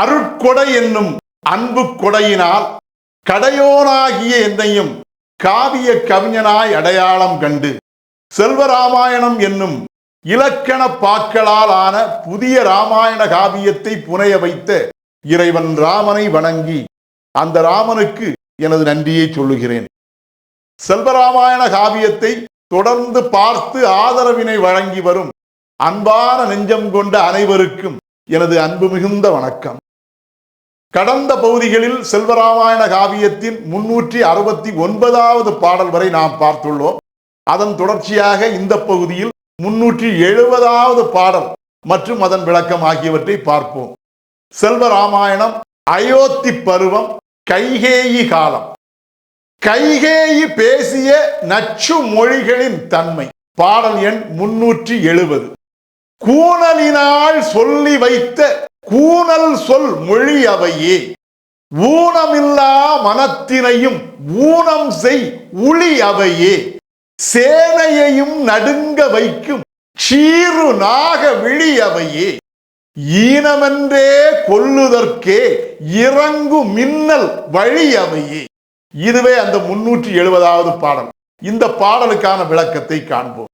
அருட்கொடை என்னும் அன்பு கொடையினால் கடையோனாகிய என்னையும் காவிய கவிஞனாய் அடையாளம் கண்டு. செல்வராமாயணம் என்னும் இலக்கண பாக்களால் ஆன புதிய ராமாயண காவியத்தை புனைய வைத்த இறைவன் ராமனை வணங்கி அந்த ராமனுக்கு எனது நன்றியை சொல்லுகிறேன். செல்வராமாயண காவியத்தை தொடர்ந்து பார்த்து ஆதரவினை வழங்கி வரும் அன்பான நெஞ்சம் கொண்ட அனைவருக்கும் எனது அன்பு மிகுந்த வணக்கம். கடந்த பகுதிகளில் செல்வராமாயண காவியத்தின் முன்னூற்றி அறுபத்தி ஒன்பதாவது பாடல் வரை நாம் பார்த்துள்ளோம். அதன் தொடர்ச்சியாக இந்த பகுதியில் முன்னூற்றி எழுபதாவது பாடல் மற்றும் அதன் விளக்கம் ஆகியவற்றை பார்ப்போம். செல்வராமாயணம் அயோத்தி பருவம் கைகேயி காலம். கைகேயி பேசிய நச்சு மொழிகளின் தன்மை. பாடல் எண் முன்னூற்றி எழுபது. கூணலினால் சொல்லி வைத்த கூணல் சொல் மொழி அவையே ஊனமில்லா மனத்தினையும் ஊனம் செய் உளி அவையே சேனையையும் நடுங்க வைக்கும் சீரு நாக விழி அவையே ஈனமென்றே கொல்லுதற்கே இறங்கு மின்னல் வழி அவையே இதுவே அந்த முன்னூற்றி எழுபதாவது பாடல். இந்த பாடலுக்கான விளக்கத்தை காண்போம்.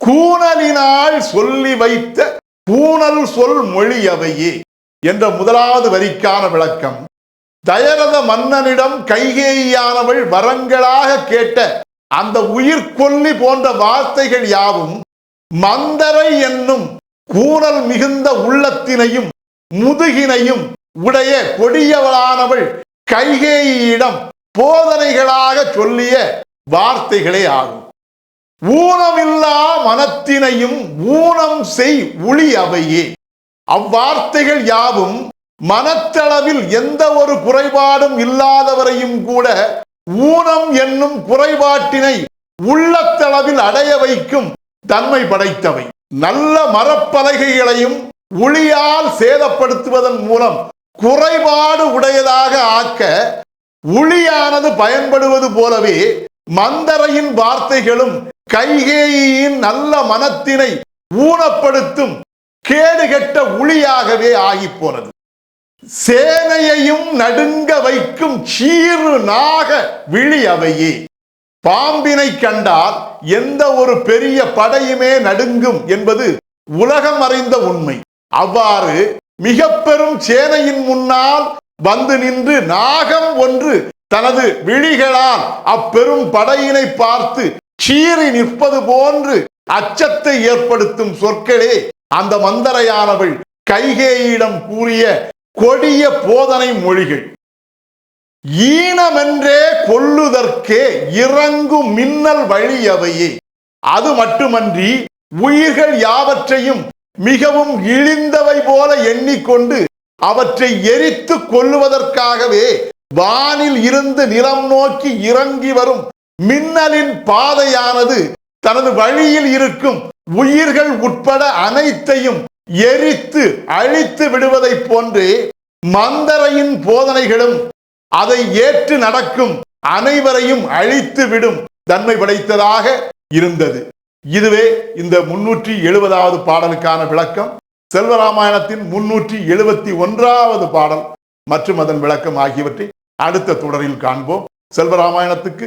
கூணலினால் சொல்லி வைத்த கூணல் சொல் மொழி அவையே என்ற முதலாவது வரிக்கான விளக்கம். தயரத மன்னனிடம் கைகேயானவள் வரங்களாக கேட்ட அந்த உயிர்கொல்லி போன்ற வார்த்தைகள் யாவும் மந்தரை என்னும் கூறல் மிகுந்த உள்ளத்தினையும் முதுகினையும் உடைய கொடியவளானவள் கைகேயிடம் போதனைகளாக சொல்லிய வார்த்தைகளே ஆகும். ஊனமில்லா மனத்தினையும் ஊனம் செய் ஒளி அவையே. அவ்வார்த்தைகள் யாவும் மனத்தளவில் எந்த ஒரு குறைபாடும் இல்லாதவரையும் கூட ஊனம் என்னும் குறைபாட்டினை உள்ளத்தளவில் அடைய வைக்கும் தன்மை படைத்தவை. நல்ல மரப்பலகைகளையும் உளியால் சேதப்படுத்துவதன் மூலம் குறைபாடு உடையதாக ஆக்க உளியானது பயன்படுவது போலவே மந்தரையின் வார்த்தைகளும் கைகேயின் நல்ல மனத்தினை ஊனப்படுத்தும் கேடுகெட்ட உளியாகவே ஆகி போனது சேனையையும் நடுங்க வைக்கும் சீறு நாக விழி அவையே பாம்பினை கண்டால் எந்த ஒரு பெரிய படையுமே நடுங்கும் என்பது உலகம் அறிந்த உண்மை. அவ்வாறு மிக பெரும் சேனையின் முன்னால் வந்து நின்று நாகம் ஒன்று தனது விழிகளால் அப்பெரும் படையினை பார்த்து சீறி நிற்பது போன்று அச்சத்தை ஏற்படுத்தும் சொற்களே அந்த மந்தரையானவள் கைகேயிடம் கூறிய கொடிய போதனை மொழிகள். ஈனமென்றே கொல்லுதற்கே இறங்கும் மின்னல் வழியவையே. அது மட்டுமன்றி உயிர்கள் யாவற்றையும் மிகவும் இழிந்தவை போல எண்ணிக்கொண்டு அவற்றை எரித்து கொல்லுவதற்காகவே வானில் இருந்து நிலம் நோக்கி இறங்கி வரும் மின்னலின் பாதையானது தனது வழியில் இருக்கும் உயிர்கள் உட்பட அனைத்தையும் எரித்து அழித்து விடுவதைப் போன்றே மந்தரையின் போதனைகளும் அதை ஏற்று நடக்கும் அனைவரையும் அழித்து விடும் தன்மை படைத்ததாக இருந்தது. இதுவே இந்த முன்னூற்றி எழுபதாவது பாடலுக்கான விளக்கம். செல்வராமாயணத்தின் முன்னூற்றி எழுபத்தி ஒன்றாவது பாடல் மற்றும் அதன் விளக்கம் ஆகியவற்றை அடுத்த தொடரில் காண்போம். செல்வராமாயணத்துக்கு